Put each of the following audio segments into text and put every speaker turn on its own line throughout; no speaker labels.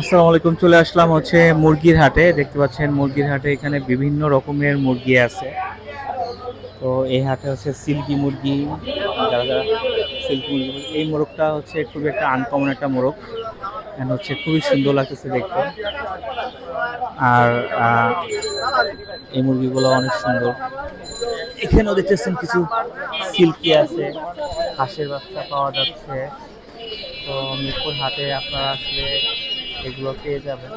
আসসালামু আলাইকুম, চলে আসলাম হচ্ছে মুরগির হাটে। দেখতে পাচ্ছেন মুরগির হাটে এখানে বিভিন্ন রকমের মুরগি আছে। তো এই হাটে হচ্ছে সিল্কি মুরগি, যারা যারা সিল্কি মুরগি এই মোরগটা হচ্ছে খুবই একটা আনকমন একটা মোরগ। এখানে হচ্ছে খুবই সুন্দর লাগতেছে দেখতে। আর এই মুরগিগুলো অনেক সুন্দর। এখানেও দেখতেছেন কিছু সিল্কি আছে, হাঁসের বাচ্চা পাওয়া যাচ্ছে। তো মিরপুর হাটে আপনারা আসলে এগুলো পেয়ে যাবেন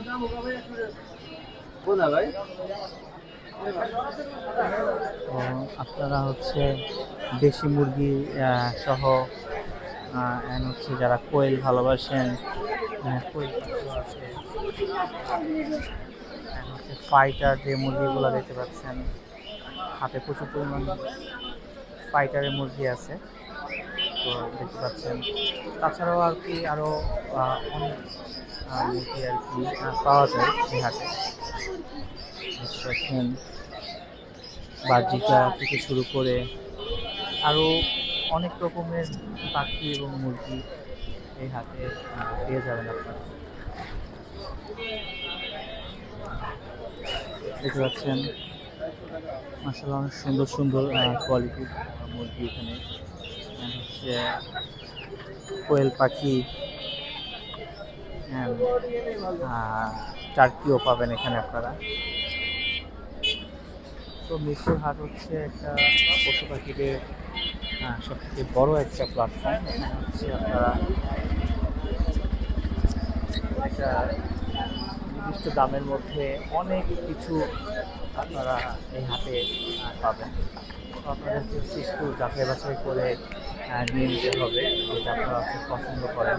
তো আপনারা হচ্ছে দেশি মুরগি সহ হচ্ছে যারা কোয়েল ভালোবাসেন কোয়েল আছে। হচ্ছে ফাইটার যে মুরগিগুলো দেখতে পাচ্ছেন হাতে প্রচুর পরিমাণ ফাইটারের মুরগি আছে। তো দেখতে পাচ্ছেন তাছাড়াও আর কি আরও অনেক আহ, আর কি পাওয়া যায় এই হাটে দেখতে বাজিকা থেকে শুরু করে আরও অনেক রকমের পাখি এবং মুরগি এই হাতে পেয়ে যাবেন আপনারা দেখতে পাচ্ছেন মাসাল্লাহ অনেক সুন্দর সুন্দর কোয়ালিটির মুরগি এখানে হচ্ছে কোয়েল পাখি টার্কিও পাবেন এখানে আপনারা। তো মিরপুর হাট হচ্ছে একটা পশু পাখিদের সব থেকে বড় একটা প্ল্যাটফর্ম এখানে হচ্ছে আপনারা একটা নির্দিষ্ট দামের মধ্যে অনেক কিছু আপনারা এই হাটে আহ, পাবেন। আপনাদেরকে একটু যাচাই বাছাই করে নিয়ে নিতে হবে যেটা আপনারা পছন্দ করেন।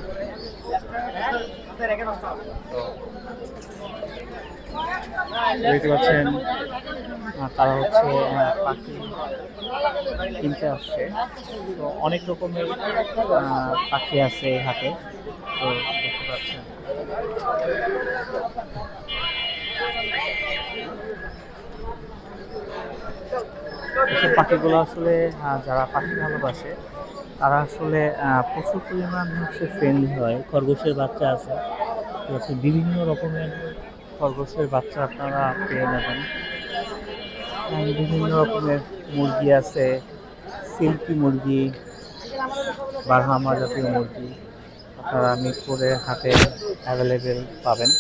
দেখতে পাচ্ছেন তারা হচ্ছে পাখি কিনতে আসছে। তো অনেক রকমের পাখি আছে এই হাটে। তো দেখতে পাচ্ছেন। পাখিগুলো আসলে যারা পাখি ভালোবাসে, তারা আসলে প্রচুর পরিমাণ হচ্ছে ফ্রেন্ডলি হয়। খরগোশের বাচ্চা আছে। তো হচ্ছে বিভিন্ন রকমের খরগোশের বাচ্চা আপনারা পেয়ে নেবেন বিভিন্ন রকমের মুরগি আছে, সিল্কি মুরগি, বারহামা জাতীয় মুরগি, আপনারা মিরপুরে হাতে অ্যাভেলেবেল পাবেন।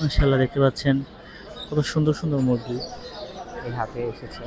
মাশাল্লাহ দেখতে পাচ্ছেন। কত সুন্দর সুন্দর মুরগি। এই হাতে এসেছে।